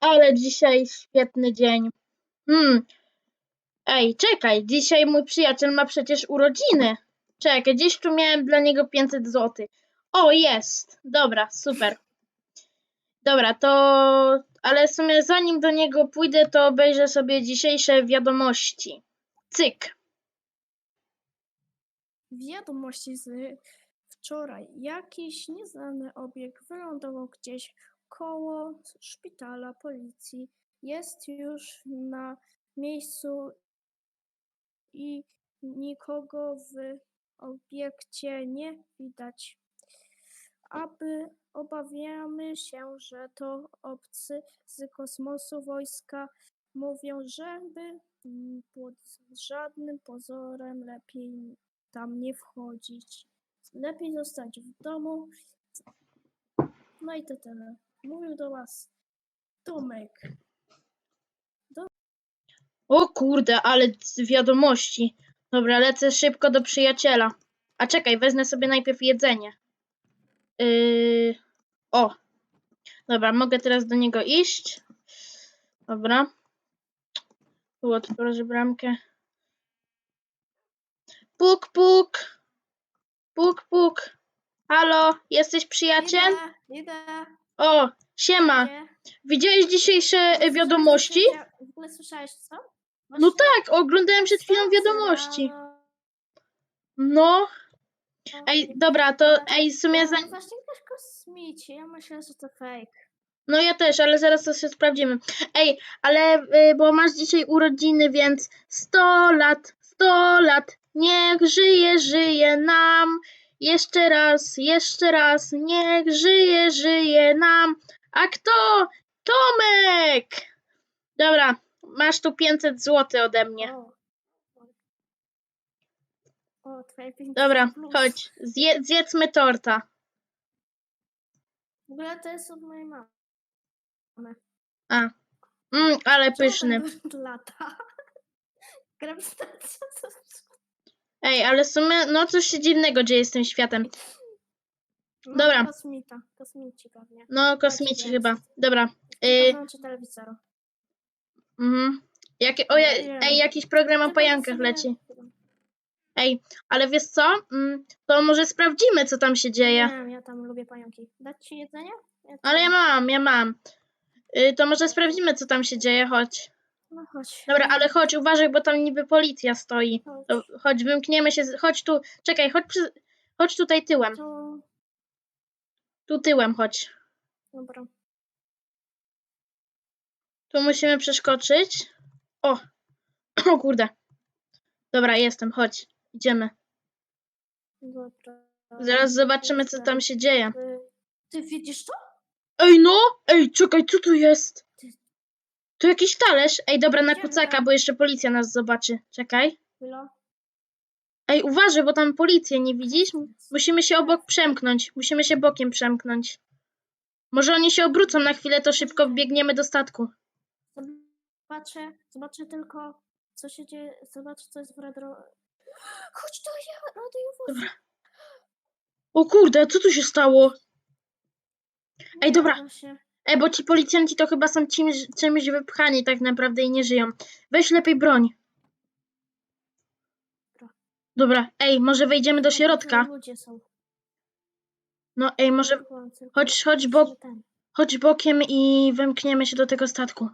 Ale dzisiaj świetny dzień. Hmm. Ej, czekaj, dzisiaj mój przyjaciel ma przecież urodziny. Czekaj, gdzieś tu miałem dla niego 500 zł. O, jest. Dobra, super. Dobra, to. Ale w sumie zanim do niego pójdę, to obejrzę sobie dzisiejsze wiadomości. Cyk. Wiadomości z wczoraj. Jakiś nieznany obiekt wylądował gdzieś koło szpitala policji. Jest już na miejscu i nikogo w obiekcie nie widać. Aby obawiamy się, że to obcy z kosmosu wojska mówią, żeby pod żadnym pozorem lepiej tam nie wchodzić. Lepiej zostać w domu. No i to tyle. Mówił do Was Tomek. O kurde, ale z wiadomości. Dobra, lecę szybko do przyjaciela. A czekaj, wezmę sobie najpierw jedzenie. Yy... O. Dobra, mogę teraz do niego iść. Dobra. Tu otworzę bramkę. Puk, puk. Puk, puk. Halo, jesteś przyjaciel? Idę, idę. O, siema. idę. Widziałeś dzisiejsze y, wiadomości? W ogóle słyszałeś co? No tak, oglądałem przed chwilą wiadomości. No. Ej, dobra, to ej, w sumie za... No właśnie też kosmici. Ja myślę, że to fake. No ja też, ale zaraz to się sprawdzimy. Ej, ale y, bo masz dzisiaj urodziny, więc 100 lat, 100 lat, niech żyje, żyje nam. Jeszcze raz, jeszcze raz, niech żyje, żyje nam. A kto? Tomek! Dobra, masz tu 500 zł ode mnie. O, o twoje 500 Dobra, chodź, zje, zjedzmy torta. W ogóle to jest od mojej mamy. A, mm, ale Czemu pyszny. tak Lata. Grawitacja to Ej, ale w sumie, no coś się dziwnego dzieje z tym światem. No, Dobra. Kosmita, kosmici pewnie. No, kosmici jest. chyba. Dobra. Y... Y, Wyłączę telewizor. mhm. Jakie, o, ja, ej, jakiś program o pająkach sobie- leci. Ej, ale wiesz co? Mm, to może sprawdzimy, co tam się dzieje. Nie, ja tam lubię pająki. Dać ci jedzenie? Ale ja mam, ja mam. Y, to może sprawdzimy, co tam się dzieje, chodź. No chodź. Dobra, ale chodź, uważaj, bo tam niby policja stoi. Chodź. To chodź, wymkniemy się, z- chodź tu, czekaj, chodź, przy, chodź tutaj tyłem. To... Tu tyłem chodź. Dobra. Tu musimy przeskoczyć. O! O kurde. Dobra, jestem, chodź. Idziemy. Dobra. Zaraz zobaczymy, co tam się dzieje. Ty, ty widzisz to? Ej, no! Ej, czekaj, co tu jest? Tu jakiś talerz. Ej, dobra, na kucaka, bo jeszcze policja nas zobaczy. Czekaj. Chwila. Ej, uważaj, bo tam policję nie widzisz? Musimy się obok przemknąć. Musimy się bokiem przemknąć. Może oni się obrócą na chwilę, to szybko wbiegniemy do statku. Zobaczę, zobaczę tylko, co się dzieje. Zobaczę, co jest w radio. Chodź do ja- radiowozu. O kurde, co tu się stało? Ej, dobra. Ej, bo ci policjanci to chyba są czymś, czymś wypchani tak naprawdę i nie żyją. Weź lepiej broń. Dobra. Ej, może wejdziemy do środka. tutaj Ludzie są. No, ej, może chodź, chodź, bo, chodź bokiem i wymkniemy się do tego statku.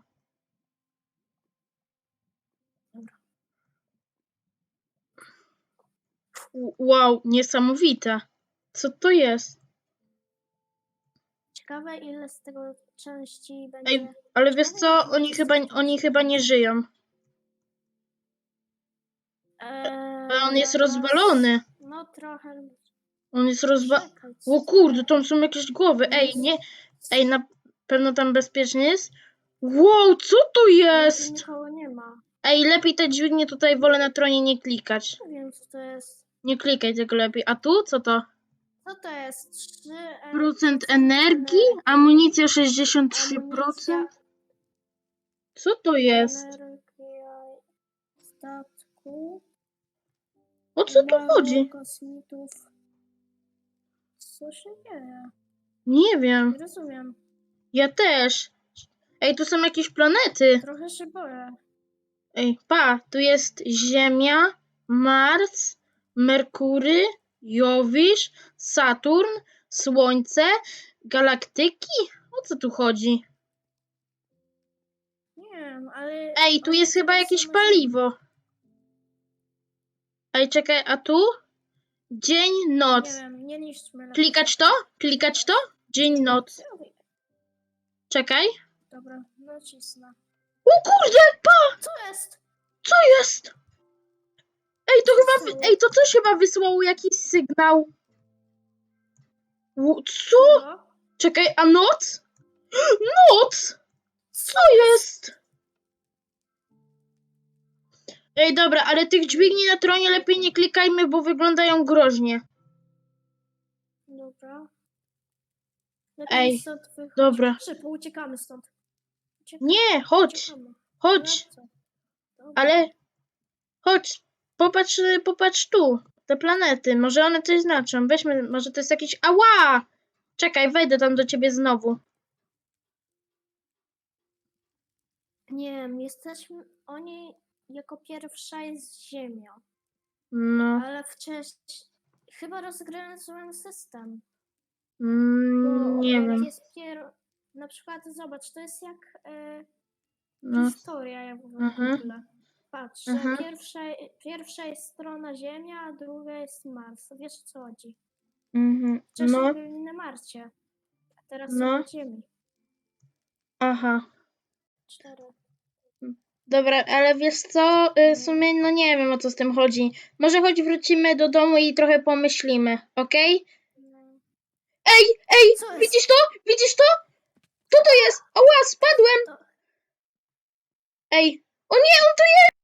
Wow, niesamowite. Co to jest? Ciekawe, ile z tego części będzie. Ej, ale wiesz co, oni chyba, oni chyba nie żyją. Eee, Ale on jest rozwalony. No trochę. On jest rozwalony. O kurde, tam są jakieś głowy. Ej, nie. Ej, na pewno tam bezpiecznie jest? Wow, co tu jest? Nikogo nie ma. Ej, lepiej te dźwignie tutaj wolę na tronie nie klikać. Nie wiem, co to jest. Nie klikaj tego lepiej. A tu co to? Co to jest? 3 Procent energii? Amunicja 63%? Amunicja, Co to jest? energia statku. O co tu chodzi? Kosmitów. Co się dzieje? Nie wiem. Nie rozumiem. Ja też. Ej, tu są jakieś planety. Trochę się boję. Ej, pa, tu jest Ziemia, Mars, Merkury, Jowisz, Saturn, Słońce, galaktyki? O co tu chodzi? Nie wiem, ale... Ej, tu jest chyba jakieś paliwo. Ej, czekaj, a tu? Dzień, Nie noc. wiem, nie niszczmy. lepiej. Klikać to? Klikać to? Dzień, noc. Czekaj. Dobra, nacisnę. O kurde, pa! Co jest? Co jest? Ej, to chyba. Wy... Ej, to coś chyba wysłało jakiś sygnał. Ło- Co? No. Czekaj, a noc? Noc! Co jest? Ej, dobra, ale tych dźwigni na tronie lepiej nie klikajmy, bo wyglądają groźnie. Dobra. Lepiej Ej, stąd wychodź. dobra. Szybko, uciekamy stąd. Uciekamy, Nie, chodź, uciekamy. chodź, No, co? Dobra. ale chodź, popatrz, y, popatrz tu, te planety, może one coś znaczą. Weźmy, może to jest jakiś. Ała! Czekaj, wejdę tam do ciebie znowu. Nie wiem, jesteśmy... Oni jako pierwsza jest Ziemia. No, Ale wcześniej... Chyba rozgraniczyłem system. mm, nie wiem. Jest pier... Na przykład, zobacz, to jest jak e, No, historia ja w Mhm. ogóle. Patrz, że Mhm. pierwsza, pierwsza jest strona Ziemia, a druga jest Mars. Wiesz o co chodzi? mhm, Wcześniej no, byli na Marcie, a teraz No. są na Ziemi. aha. Cztery. Dobra, ale wiesz co? Y, W sumie no nie wiem o co z tym chodzi. Może choć wrócimy do domu i trochę pomyślimy, okej? No. Ej, ej, Co jest? widzisz to? Widzisz to? Co to jest? Ała, spadłem! To- Ej, o nie, on tu jest!